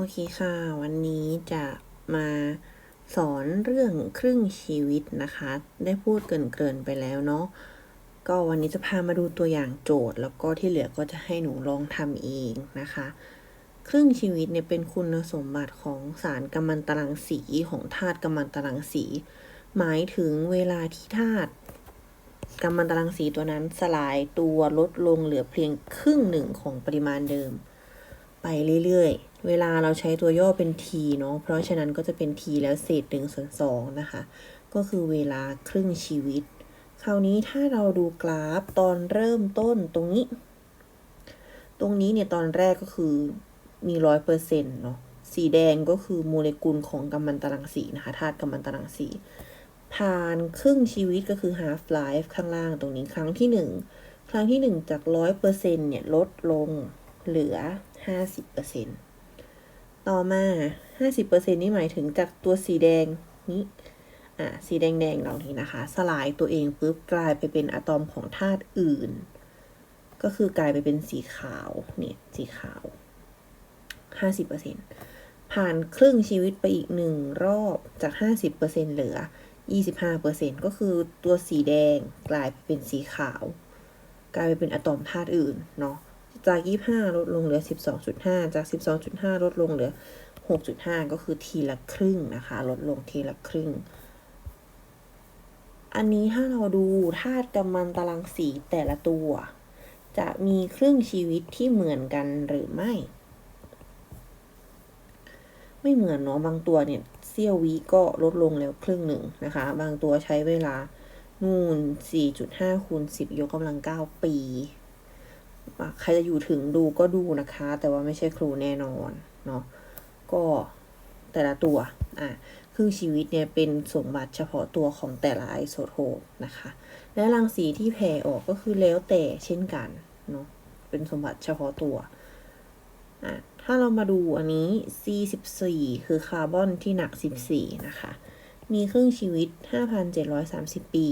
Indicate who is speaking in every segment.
Speaker 1: โอเคค่ะ วันนี้จะมาสอนเรื่องครึ่งชีวิตนะคะ ได้พูดเกรินๆไปแล้วเนาะก็วันนี้จะพามาดูตัวอย่างโจทย์ แล้วก็ที่เหลือก็จะให้หนูลองทำเองนะคะ ครึ่งชีวิตเนี่ยเป็นคุณสมบัติของสารกัมมันตรังสีของธาตุกัมมันตรังสี หมายถึงเวลาที่ธาตุกัมมันตรังสีตัวนั้นสลายตัวลดลงเหลือเพียงครึ่งหนึ่งของปริมาณเดิม ไปเรื่อยๆ เวลาเราใช้ตัวย่อเป็น t เนาะ เพราะฉะนั้นก็จะเป็น t แล้วเศษหนึ่งส่วนสองนะคะ ก็คือเวลาครึ่งชีวิต คราวนี้ถ้าเราดูกราฟตอนเริ่มต้นตรงนี้ ตรงนี้เนี่ยตอนแรกก็คือมีร้อยเปอร์เซ็นต์เนาะ สีแดงก็คือโมเลกุลของกัมมันตรังสีนะคะธาตุกัมมันตรังสี ผ่านครึ่งชีวิตก็คือ half life ข้างล่างตรงนี้ครั้งที่หนึ่งครั้งที่หนึ่งจากร้อยเปอร์เซ็นต์เนี่ยลดลงเหลือ ห้าสิบเปอร์เซ็นต่อมาห้าสิบเปอร์เซ็นนี่หมายถึงจากตัวสีแดงนี้อ่าสีแดงแดงเหล่านี้นะคะ สลายตัวเองปุ๊บกลายไปเป็นอะตอมของธาตุอื่น ก็คือกลายไปเป็นสีขาวเนี่ยสีขาวห้าสิบเปอร์เซ็นผ่านครึ่งชีวิตไปอีกหนึ่งรอบจากห้าสิบเปอร์เซ็นเหลือยี่สิบห้าเปอร์เซ็นก็คือตัวสีแดงกลายไปเป็นสีขาว กลายไปเป็นอะตอมธาตุอื่นเนาะ จาก 25 ลดลงเหลือ 12.5 จาก 12.5 ลดลงเหลือ 6.5 ก็คือทีละครึ่งนะคะ ลดลงทีละครึ่ง อันนี้ถ้าเราดูธาตุกัมมันตรังสีแต่ละตัว จะมีครึ่งชีวิตที่เหมือนกันหรือไม่ ไม่เหมือนเนาะบางตัวเนี่ยเซี่ยววิก็ลดลงแล้วครึ่งหนึ่งนะคะ บางตัวใช้เวลานู่น4.5คูณ10 ยกกำลัง 9 ปี ใครจะอยู่ถึงดูก็ดูนะคะ แต่ว่าไม่ใช่ครูแน่นอนเนาะก็แต่ละตัวอะครึ่งชีวิตเนี่ยเป็นสมบัติเฉพาะตัวของแต่ละไอโซโทปนะคะ และรังสีที่แผ่ออกก็คือแล้วแต่เช่นกันเนาะเป็นสมบัติเฉพาะตัวอะถ้าเรามาดูอันนี้ C14 คือคาร์บอนที่หนัก 14 นะคะ มีครึ่งชีวิต 5,730 ปี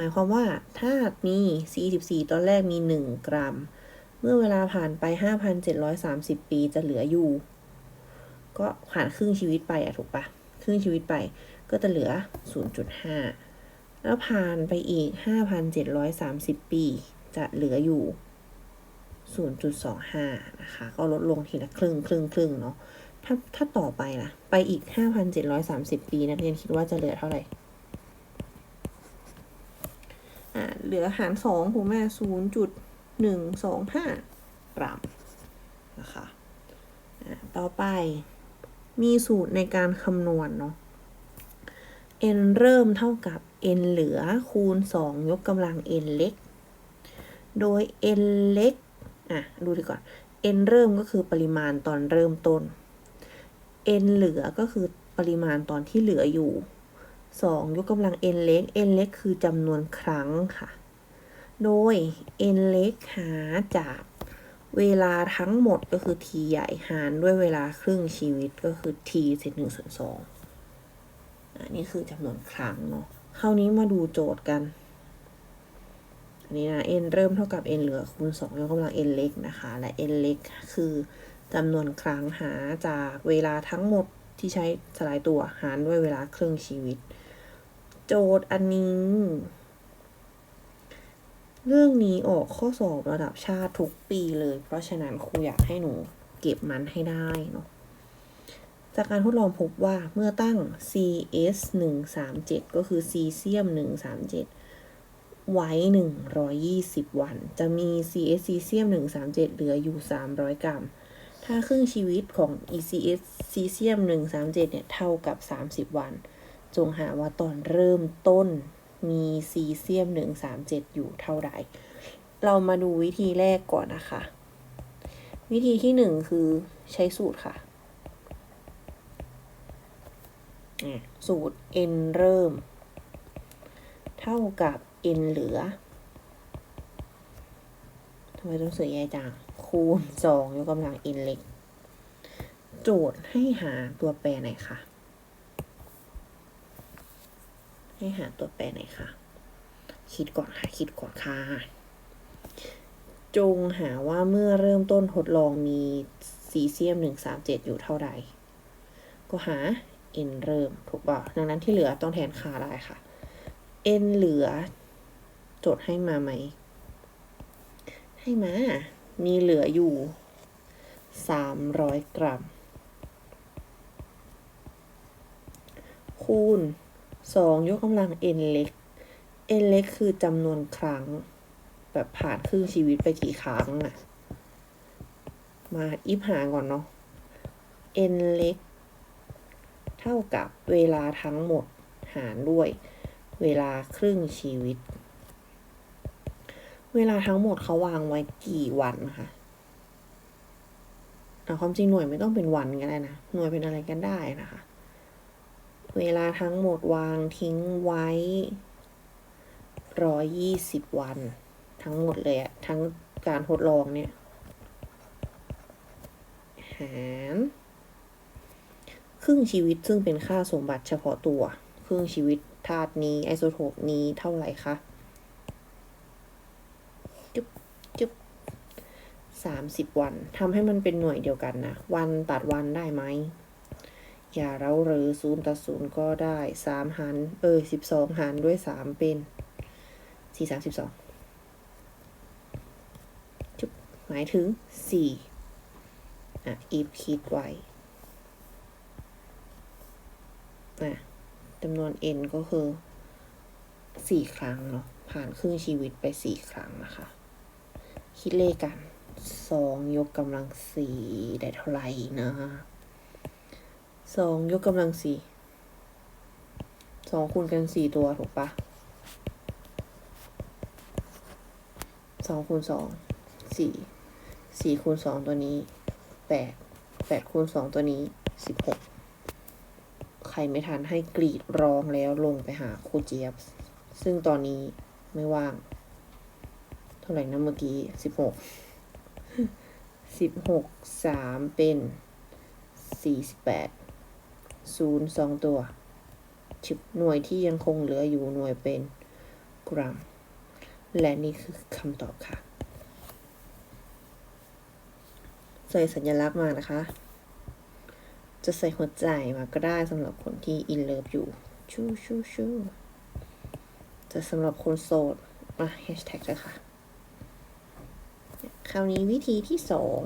Speaker 1: หมายความว่าถ้ามี C14 ตอนแรกมี 1 กรัม เมื่อเวลาผ่านไป 5,730 ปีจะเหลืออยู่ ก็ผ่านครึ่งชีวิตไปอะถูกปะครึ่งชีวิตไปก็จะเหลือ 0.5 แล้วผ่านไปอีก 5,730 ปี จะเหลืออยู่ 0.25 นะคะ ก็ลดลงทีละครึ่งครึ่งครึ่งเนาะถ้าถ้าต่อไปล่ะ ไปอีก 5,730 ปีนักเรียนคิดว่าจะเหลือเท่าไหร่ อ่าเหลือหารสองถูกไหมศูนย์จุดหนึ่งสองห้ากรัมนะคะอ่าต่อไปมีสูตรในการคำนวณเนาะ n เริ่มเท่ากับ n เหลือคูณ 2 ยกกำลัง n เล็ก โดย n เล็ก อะ ดูดีก่อน n เริ่มก็คือปริมาณตอนเริ่มต้น n เหลือก็คือปริมาณตอนที่เหลืออยู่ 2 ยกกำลัง n เล็ก n เล็กคือจำนวนครั้งค่ะ โดย n เล็กหาจากเวลาทั้งหมดก็คือ t ใหญ่หารด้วยเวลาครึ่งชีวิตก็คือ t เศษหนึ่งส่วนสองอันนี้คือจำนวนครั้งเนาะ คราวนี้มาดูโจทย์กัน อันนี้นะ n เริ่มเท่ากับ n เหลือคูณ2ยกกำลัง n เล็กนะคะ และ n เล็กคือจำนวนครั้งหาจากเวลาทั้งหมดที่ใช้สลายตัวหารด้วยเวลาครึ่งชีวิต โจทย์อันนี้ เรื่องนี้ออกข้อสอบระดับชาติทุกปีเลย เพราะฉะนั้นครูอยากให้หนูเก็บมันให้ได้เนาะจากการทดลองพบว่าเมื่อตั้ง CS 137ก็คือซีเซียม 137 ไว้ 120 วัน จะมี CS ซีเซียม 137 เหลืออยู่ 300 กรัม ถ้าครึ่งชีวิตของ ECS ซีเซียม 137 เนี่ย เท่ากับ 30 วัน จงหาว่าตอนเริ่มต้นมีซีเซียม 137 อยู่เท่าใดเรามาดูวิธีแรกก่อนนะคะ วิธีที่หนึ่งคือใช้สูตรค่ะ สูตร n เริ่ม เท่ากับ n เหลือทำไมต้องเสือแย่จังคูณ2ยกกำลัง n เล็ก โจทย์ให้หาตัวแปรไหนคะ ให้หาตัวแปรไหนคะคิดก่อนค่ะ คิดก่อนค่ะ จงหาว่าเมื่อเริ่มต้นทดลองมีซีเซียม 137 อยู่เท่าใด ก็หา n เริ่มถูกป่ะดังนั้นที่เหลือต้องแทนค่าได้ค่ะ n เหลือ โจทย์ให้มาไหม ให้มา มีเหลืออยู่ 300 กรัม คูณ 2 ยกกำลัง n เล็ก n เล็กคือจำนวนครั้ง แบบผ่านครึ่งชีวิตไปกี่ครั้งอะมาอิบหาก่อนเนาะ n เล็ก เท่ากับเวลาทั้งหมดหารด้วยเวลาครึ่งชีวิต เวลาทั้งหมดเขาวางไว้กี่วันนะคะความจริงหน่วยไม่ต้องเป็นวันก็ได้นะ หน่วยเป็นอะไรกันได้นะคะ เวลาทั้งหมดวางทิ้งไว้ร้อยยี่สิบวัน ทั้งหมดเลยอะทั้งการทดลองเนี่ย หารครึ่งชีวิตซึ่งเป็นค่าสมบัติเฉพาะตัว ครึ่งชีวิตธาตุนี้ไอโซโทปนี้เท่าไหร่คะจุ๊บจุ๊บสามสิบวันทำให้มันเป็นหน่วยเดียวกันนะ วันตัดวันได้ไหม อย่าเร้าเรอศูนย์ตัดศูนย์ก็ได้สามหารเออสิบสองหารด้วยสามเป็นสี่สามสิบสองจุบหมายถึงสี่อะอีฟคิดไว้อะจำนวน n ก็คือสี่ครั้งเนาะผ่านครึ่งชีวิตไปสี่ครั้งนะคะ คิดเลขกันสองยกกำลังสี่ได้เท่าไหร่นะ สองยกกำลังสี่สองคูณกันสี่ตัวถูกปะสองคูณสองสี่สี่คูณสองตัวนี้แปดแปดคูณสองตัวนี้สิบหกใครไม่ทันให้กรีดร้องแล้วลงไปหาครูเจี๊ยบ ซึ่งตอนนี้ไม่ว่าง เท่าไหร่นะเมื่อกี้สิบหกสิบหกสามเป็นสี่สิบแปด ศูนย์สองตัวชิบหน่วยที่ยังคงเหลืออยู่หน่วยเป็นกรัม และนี่คือคำตอบค่ะ ใส่สัญลักษณ์มานะคะ จะใส่หัวใจมาก็ได้สำหรับคนที่อินเลิฟอยู่ ชูชูชูจะสำหรับคนโสดมาแฮชแท็กเลยค่ะ คราวนี้วิธีที่สอง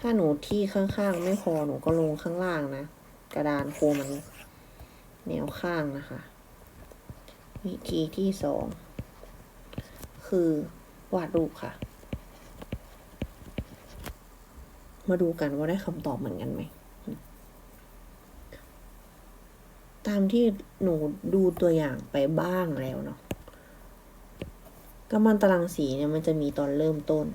Speaker 1: ถ้าหนูที่ข้างๆ ไม่พอหนูก็ลงข้างล่างนะ กระดานโคมันแนวข้างนะคะ วิธีที่สองคือวาดรูปค่ะ มาดูกันว่าได้คำตอบเหมือนกันไหม ตามที่หนูดูตัวอย่างไปบ้างแล้วเนาะกำมันตารางสีเนี่ยมันจะมีตอนเริ่มต้น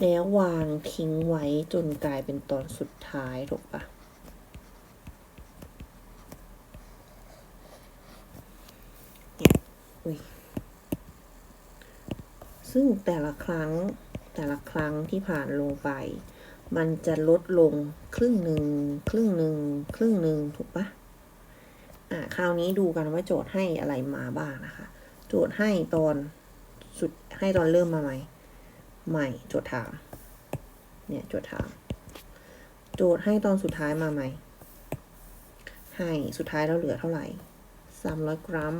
Speaker 1: แล้ววางทิ้งไว้จนกลายเป็นตอนสุดท้ายถูกปะเนี่ยอุ้ยซึ่งแต่ละครั้งแต่ละครั้งที่ผ่านลงไป มันจะลดลงครึ่งหนึ่งครึ่งหนึ่งครึ่งหนึ่งถูกปะอะคราวนี้ดูกันว่าโจทย์ให้อะไรมาบ้างนะคะ โจทย์ให้ตอนสุดให้ตอนเริ่มมาไหม ใหม่โจทย์ถาม เนี่ยโจทย์ถาม โจทย์ให้ตอนสุดท้ายมาไหม ให้สุดท้ายเราเหลือเท่าไหร่สามร้อยกรัม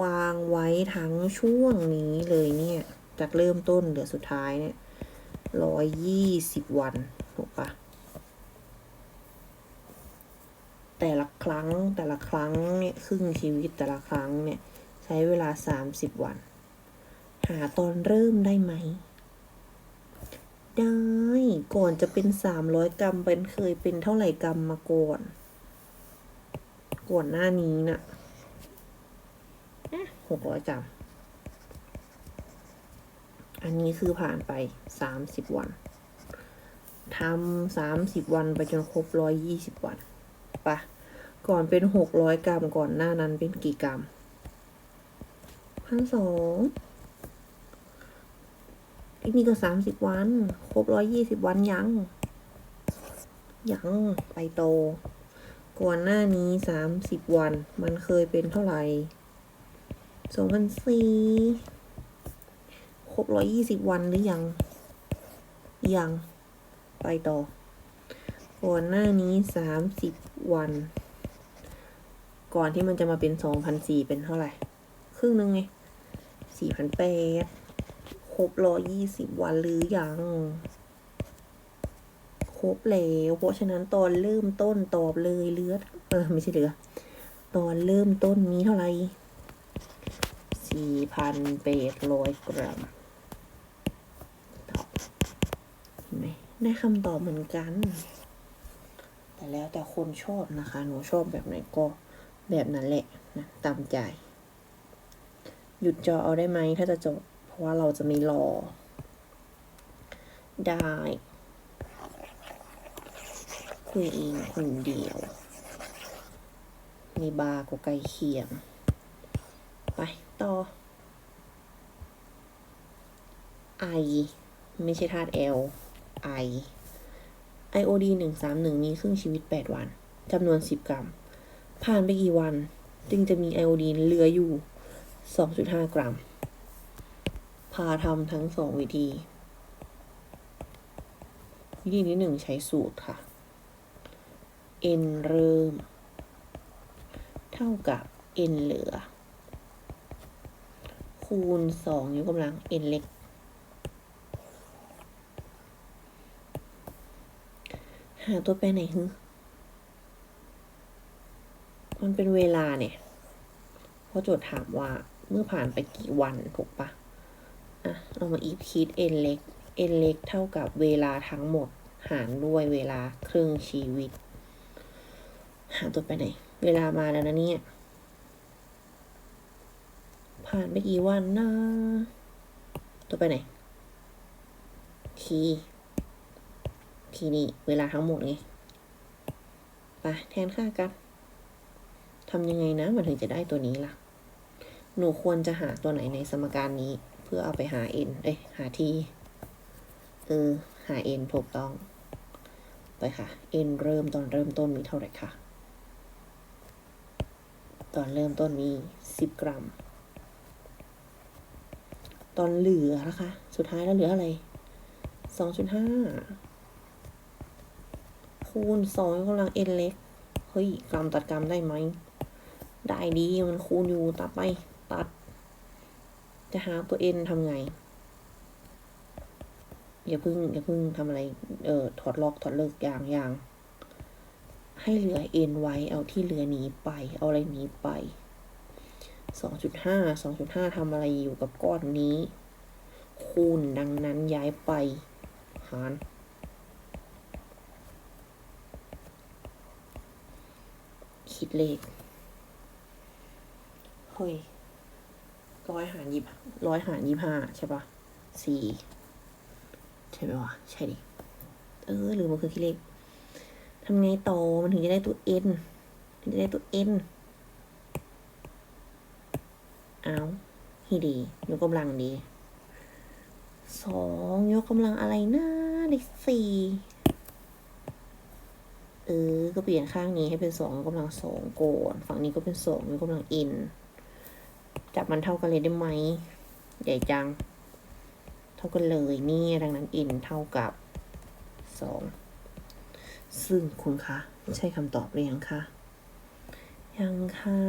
Speaker 1: วางไว้ทั้งช่วงนี้เลยเนี่ยจากเริ่มต้นเหลือสุดท้ายเนี่ยร้อยยี่สิบวันถูกปะแต่ละครั้งแต่ละครั้งเนี่ยครึ่งชีวิตแต่ละครั้งเนี่ย ใช้เวลาสามสิบวัน หาตอนเริ่มได้ไหม ได้ ก่อนจะเป็นสามร้อยกรัมเป็นเคยเป็นเท่าไหร่กรัมมาก่อน ก่อนหน้านี้น่ะหกร้อยกรัม อันนี้คือผ่านไปสามสิบวันทำสามสิบวันไปจนครบร้อยยี่สิบวันปะก่อนเป็นหกร้อยกรัมก่อนหน้านั้นเป็นกี่กรัมพันสอง อีกนี่ก็สามสิบวัน ครบร้อยยี่สิบวันยัง ยังไปโต ก่อนหน้านี้สามสิบวัน มันเคยเป็นเท่าไหร่สองพันสี่ครบร้อยยี่สิบวันหรือยัง ยัง ไปต่อ ก่อนหน้านี้สามสิบวัน ก่อนที่มันจะมาเป็นสองพันสี่เป็นเท่าไหร่ ครึ่งหนึงไงสี่พันแปด ครบร้อยี่สิบวันหรือยัง ครบแล้ว เพราะฉะนั้นตอนเริ่มต้นตอบเลยเลือดเออไม่ใช่เลือตอนเริ่มต้นมีเท่าไหร่สี่พันแปดร้อยกรัมตอบเห็นไหมได้คำตอบเหมือนกัน แต่แล้วแต่คนชอบนะคะ หนูชอบแบบไหนก็แบบนั้นแหละนะตามใจ หยุดจอเอาได้ไหมถ้าจะจบ ราะว่าเราจะไม่รอ ได้คุยเองคนเดียวในบาร์ก็ใกล้เคียง ไปต่อ I ไม่ใช่ธาตุ L I IOD หนึ่งสามหนึ่งมีครึ่งชีวิตแปดวันจำนวนสิบกรัม ผ่านไปกี่วัน จึงจะมีไอโอดีนเหลืออยู่สองจุดห้ากรัม พาทำทั้งสองวิธี วิธีที่หนึ่งใช้สูตรค่ะ n เริ่ม เท่ากับ n เหลือ คูณสองยกกำลัง n เล็ก หาตัวแปรไหนฮึมันเป็นเวลาเนี่ย เพราะโจทย์ถามว่าเมื่อผ่านไปกี่วันถูกปะ อะเรามาอีฟคิด n เล็ก n เล็กเท่ากับเวลาทั้งหมด หารด้วยเวลาครึ่งชีวิต หาตัวไปไหน เวลามาแล้วนะเนี่ย ผ่านไปกี่วันนะตัวไปไหน ทีทีนี่เวลาทั้งหมดไงไปแทนค่ากันทำยังไงนะมันถึงจะได้ตัวนี้ล่ะ หนูควรจะหาตัวไหนในสมการนี้ เพื่อเอาไปหา n เอ้ยหา t เออหา n ถูกต้อง ไปค่ะ n เริ่มตอนเริ่มต้นมีเท่าไหร่คะตอนเริ่มต้นมีสิบกรัม ตอนเหลือนะคะ สุดท้ายแล้วเหลืออะไรสองจุดห้าคูณสองกำลัง n เล็ก เฮ้ย กรัมตัดกรัมได้ไหม ได้ดีมันคูณอยู่ตัดไป ตัด จะหาตัว n ทำไง อย่าเพึ่งอย่าเพึ่งทำอะไร เอ่อ ถอดล็อกถอดเลิกอย่างอย่าง ให้เหลือ n ไว้ เอาที่เหลือหนีไป เอาอะไรหนีไปสองจุดห้าสองจุดห้าทำอะไรอยู่กับก้อนนี้ คูณดังนั้นย้ายไป หารคิดเลขเฮ้ย ร้อยหารยี่ร้อยหารยี่ห้าใช่ปะสี่ใช่ไหมวะใช่ดิเออหรือมันคือคิดเลขทำไงต่อมันถึงจะได้ตัว n ถึงจะได้ตัว n เอาฮีดียกกำลังดีสองยกกำลังอะไรนะได้สี่เออ ก็เปลี่ยนข้างนี้ให้เป็นสองยกกำลังสองโกนฝั่งนี้ก็เป็นสองยกกำลังอิน จับมันเท่ากันเลยได้ไหม ใหญ่จัง เท่ากันเลยนี่ดังนั้นอินเท่ากับสองซึ่งคุณคะใช่คำตอบหรือยังคะ ยังค่ะ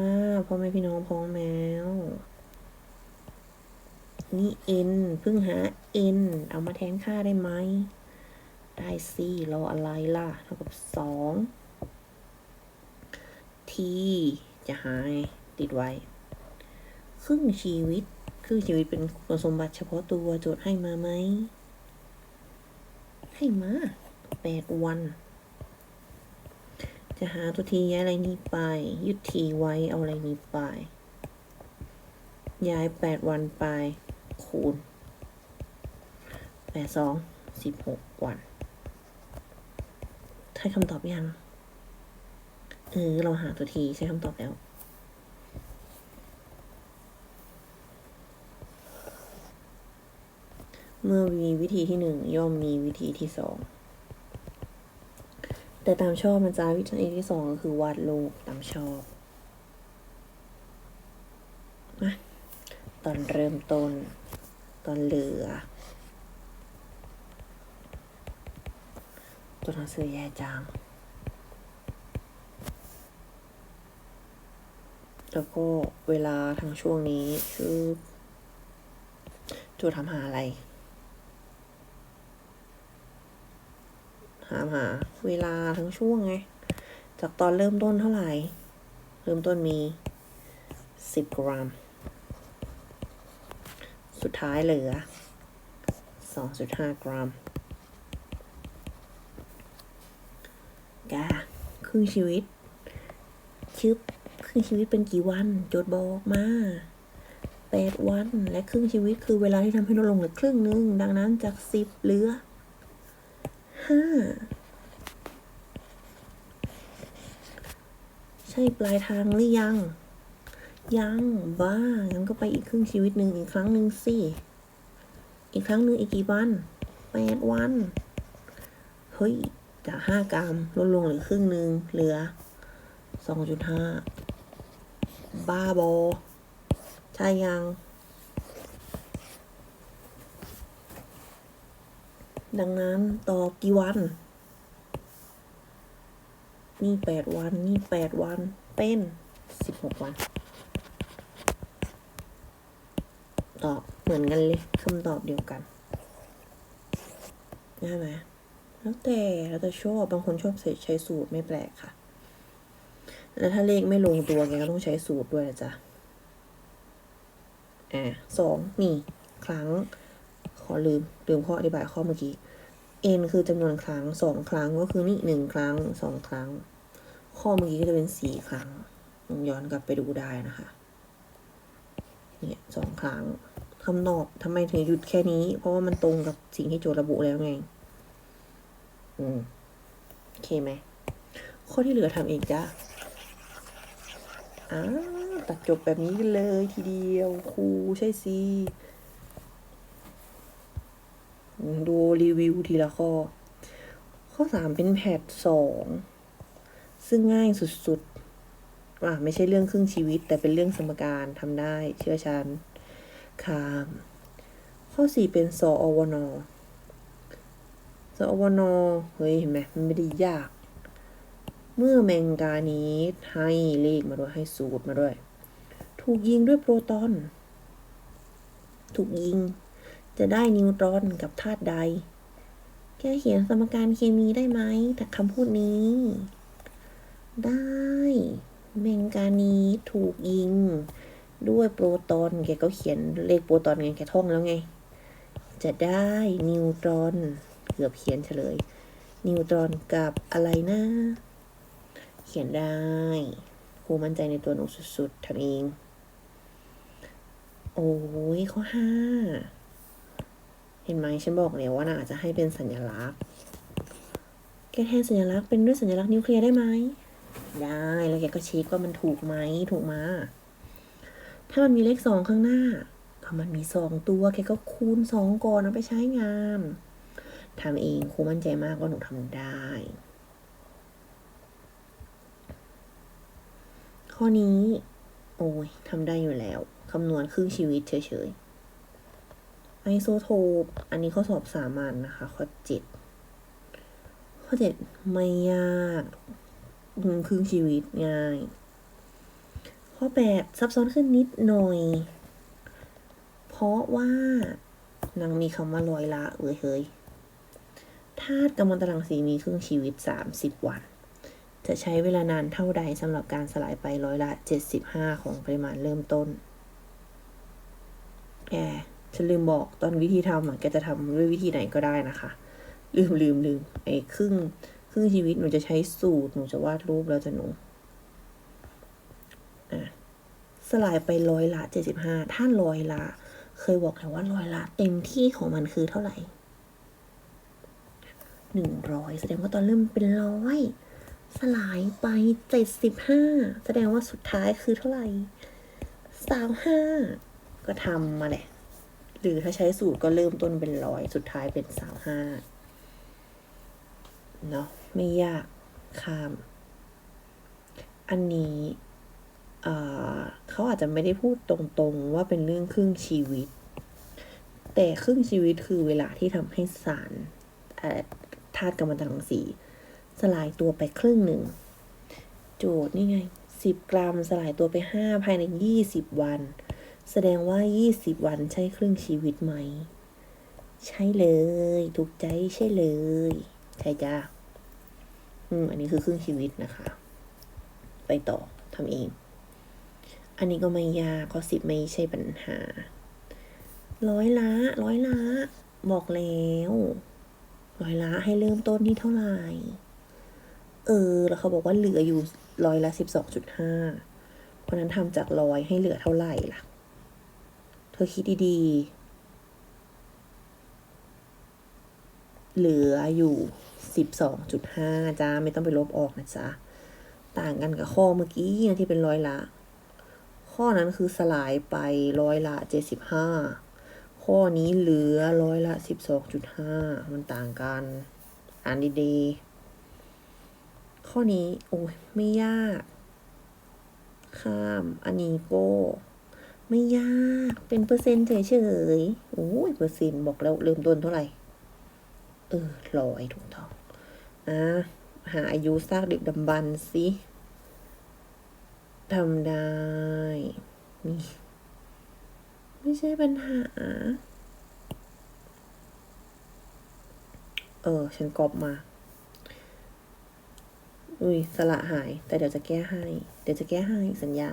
Speaker 1: พ่อแม่พี่น้องพ้องแมวนี่ n เพิ่งหา n เอามาแทนค่าได้ไหม ได้สิรออะไรล่ะ เท่ากับสอง t จะหายติดไว้ ครึ่งชีวิต ครึ่งชีวิตเป็นคุณสมบัติเฉพาะตัวโจทย์ให้มาไหม ให้มาแปดวัน จะหาตัวทีย้ายอะไรนี้ไป ยึดทีไว้เอาอะไรนี้ไป ย้ายแปดวันไป คูณแปดสองสิบหกวันใช่คำตอบยัง เออ เราหาตัวทีใช้คำตอบแล้ว เมื่อมีวิธีที่หนึ่งย่อมมีวิธีที่สอง แต่ตามชอบนะจ๊ะวิธีที่สองก็คือวาดรูปตามชอบมาตอนเริ่มต้น ตอนเหลือ ตัวหนังสือแย่จังแล้วก็เวลาทั้งช่วงนี้คือจทย์ทำหาอะไร หาหาเวลาทั้งช่วงไง จากตอนเริ่มต้นเท่าไหร่ เริ่มต้นมีสิบกรัม สุดท้ายเหลือสองจุดห้ากรัมกาครึ่งชีวิตชึบครึ่งชีวิตเป็นกี่วัน โจทย์บอกมาแปดวัน และครึ่งชีวิตคือเวลาที่ทำให้ลดลงเหลือครึ่งหนึ่ง ดังนั้นจากสิบเหลือ ห้าใช่ปลายทางหรือยัง ยังบ้างั้นก็ไปอีกครึ่งชีวิตหนึ่งอีกครั้งหนึ่งสิอีกครั้งหนึ่งอีกกี่วันแปดวัน เฮ้ย จากห้ากรัมลดลงเหลือครึ่งหนึ่งเหลือสองจุดห้าบ้าบอใช่ยัง ดังนั้นตอกี่วัน นี่แปดวัน นี่แปดวัน เป็นสิบหกวัน ตอบเหมือนกันเลยคำตอบเดียวกันได้ไหมแล้วแต่แล้วแต่ชอบบางคนชอบใช้ใช้สูตรไม่แปลกค่ะ แล้วถ้าเลขไม่ลงตัวแกก็ต้องใช้สูตรด้วยนะจ๊ะอ่าสองนี่ ครั้ง ขอลืมลืมข้ออธิบายข้อเมื่อกี้ n คือจำนวนครั้งสองครั้งก็คือนี่หนึ่งครั้งสองครั้ง ข้อเมื่อกี้ก็จะเป็นสี่ครั้งลองย้อนกลับไปดูได้นะคะเนี่ยสองครั้งคำตอบทำไมถึงหยุดแค่นี้ เพราะว่ามันตรงกับสิ่งที่โจทย์ระบุแล้วไง อืมโอเคไหม ข้อที่เหลือทำเองจ้าอ้าตัดจบแบบนี้เลยทีเดียวครูใช่สิ ดูรีวิวทีละข้อ ข้อสามเป็นแพทสองซึ่งง่ายสุดๆว่าไม่ใช่เรื่องครึ่งชีวิต แต่เป็นเรื่องสมการทำได้เชื่อฉันคาม ข้อสี่เป็นสอวนสอวนเฮ้ยเห็นไหมมันไม่ได้ยาก เมื่อแมงกานีสให้เลขมาด้วยให้สูตรมาด้วย ถูกยิงด้วยโปรตอน ถูกยิง จะได้นิวตรอนกับธาตุใด แกเขียนสมการเคมีได้ไหมจากคำพูดนี้ ได้แมงกานีสถูกยิง ด้วยโปรตอน แกก็เขียนเลขโปรตอนไง แกท่องแล้วไง จะได้นิวตรอน เกือบเขียนเฉลย นิวตรอนกับอะไรนะ เขียนได้ครูมั่นใจในตัวหนูสุดๆทำเอง โอ้ยข้อห้า เห็นไหมฉันบอกแล้วว่าน่าอาจจะให้เป็นสัญลักษณ์ แกแทนสัญลักษณ์เป็นด้วยสัญลักษณ์นิวเคลียร์ได้ไหม ได้ แล้วแกก็เช็คว่ามันถูกไหม ถูกมา ถ้ามันมีเลขสองข้างหน้า ก็มันมีสองตัว แกก็คูณสองก่อนเอาไปใช้งานทำเองครูมั่นใจมากว่าหนูทำได้ ข้อนี้ โอ้ยทำได้อยู่แล้ว คำนวณครึ่งชีวิตเฉยๆ ไอโซโทป อันนี้ข้อสอบสามัญนนะคะ ข้อเจ็ดข้อเจ็ดไม่ยากอืมครึ่งชีวิตง่าย ข้อแปดซับซ้อนขึ้นนิดหน่อย เพราะว่านางมีคำว่าลอยละเอ้ยเฮ้ยธาตุกัมมันตรังสีมีครึ่งชีวิตสามสิบวัน จะใช้เวลานานเท่าใดสำหรับการสลายไปร้อยละเจ็ดสิบห้าของปริมาณเริ่มต้นแก ฉันลืมบอกตอนวิธีทำอะแกจะทำด้วยวิธีไหนก็ได้นะคะ ลืมลืมลืมไอ้ครึ่งครึ่งชีวิตหนูจะใช้สูตรหนูจะวาดรูปแล้วจะหนูอะสลายไปร้อยละเจ็ดสิบห้าถ้าร้อยละ เคยบอกแล้วว่าร้อยละ เต็มที่ของมันคือเท่าไหร่หนึ่งร้อยแสดงว่าตอนเริ่มเป็นร้อยสลายไปเจ็ดสิบห้าแสดงว่าสุดท้ายคือเท่าไหร่สามห้าก็ทำมาแหละ หรือถ้าใช้สูตรก็เริ่มต้นเป็นร้อยสุดท้ายเป็นสามห้าเนาะไม่ยากข้าม อันนี้เขาอาจจะไม่ได้พูดตรงๆว่าเป็นเรื่องครึ่งชีวิต แต่ครึ่งชีวิตคือเวลาที่ทำให้สารธาตุกัมมันตรังสี สลายตัวไปครึ่งหนึ่ง โจทย์นี่ไงสิบกรัมสลายตัวไปห้าภายในยี่สิบวัน แสดงว่ายี่สิบวันใช่ครึ่งชีวิตไหม ใช่เลย ถูกใจใช่เลย ใช่จ้าอืม อันนี้คือครึ่งชีวิตนะคะ ไปต่อทำเอง อันนี้ก็ไม่ยากข้อสิบไม่ใช่ปัญหา ร้อยละร้อยละบอกแล้ว ร้อยละให้เริ่มต้นที่เท่าไหร่ เออ แล้วเขาบอกว่าเหลืออยู่ร้อยละสิบสองจุดห้าเพราะนั้นทำจากร้อยให้เหลือเท่าไหร่ล่ะ ธอคิดดีๆ เหลืออยู่สิบสองจุดห้าจ้า ไม่ต้องไปลบออกนะจ๊ะ ต่างกันกับข้อเมื่อกี้นะที่เป็นร้อยละ ข้อนั้นคือสลายไปร้อยละเจ็ดสิบห้า ข้อนี้เหลือร้อยละสิบสองจุดห้า มันต่างกัน อ่านดีๆ ข้อนี้ โอ้ยไม่ยาก ข้าม อันนี้ก็ ไม่ยากเป็นเปอร์เซ็นต์เฉยๆโอ้ยเปอร์เซ็นต์บอกแล้วเริ่มต้นเท่าไหร่ เออร้อยถูกต้องอะหาอายุซากดึกดำบรรสิทำได้นี่ไม่ใช่ปัญหา เออ ฉันกรอบมา อุ้ยสละหาย แต่เดี๋ยวจะแก้ให้ เดี๋ยวจะแก้ให้สัญญา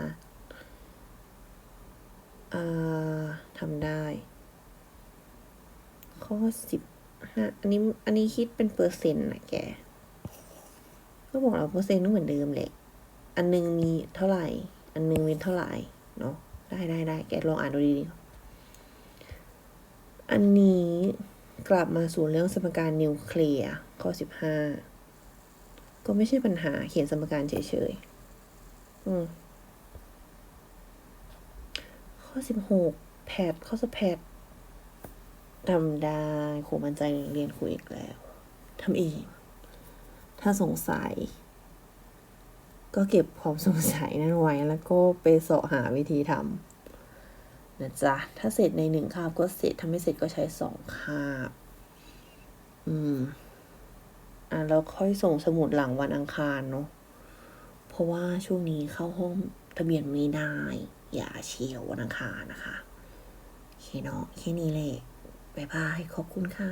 Speaker 1: ทำได้ ข้อสิบห้าอันนี้อันนี้คิดเป็นเปอร์เซ็นต์นะแก ก็บอกเราเปอร์เซ็นต์ก็เหมือนเดิมแหละ อันหนึงมีเท่าไหร่ อันหนึงมีเท่าไหร่ เนาะได้ได้ได้แกลองอ่านดูดีๆ อันนี้กลับมาสู่เรื่องสมการนิวเคลียร์ข้อสิบห้าก็ไม่ใช่ปัญหาเขียนสมการเฉยๆ อืม ข้อสิบหกแพทข้อสอบแพททำได้ครูมั่นใจเรียนครูอีกแล้วทำเอง ถ้าสงสัย ก็เก็บความสงสัยนั้นไว้แล้วก็ไปเสาะหาวิธีทำนะจ๊ะ ถ้าเสร็จในหนึ่งคาบก็เสร็จถ้าไม่เสร็จก็ใช้สองคาบ อืม อะแล้วค่อยส่งสมุดหลังวันอังคารเนาะเพราะว่าช่วงนี้เข้าห้องทะเบียนไม่ได้ อย่าเชียววันอังคารนะคะเคเนาะแค่นี้เลยบายบายขอบคุณค่ะ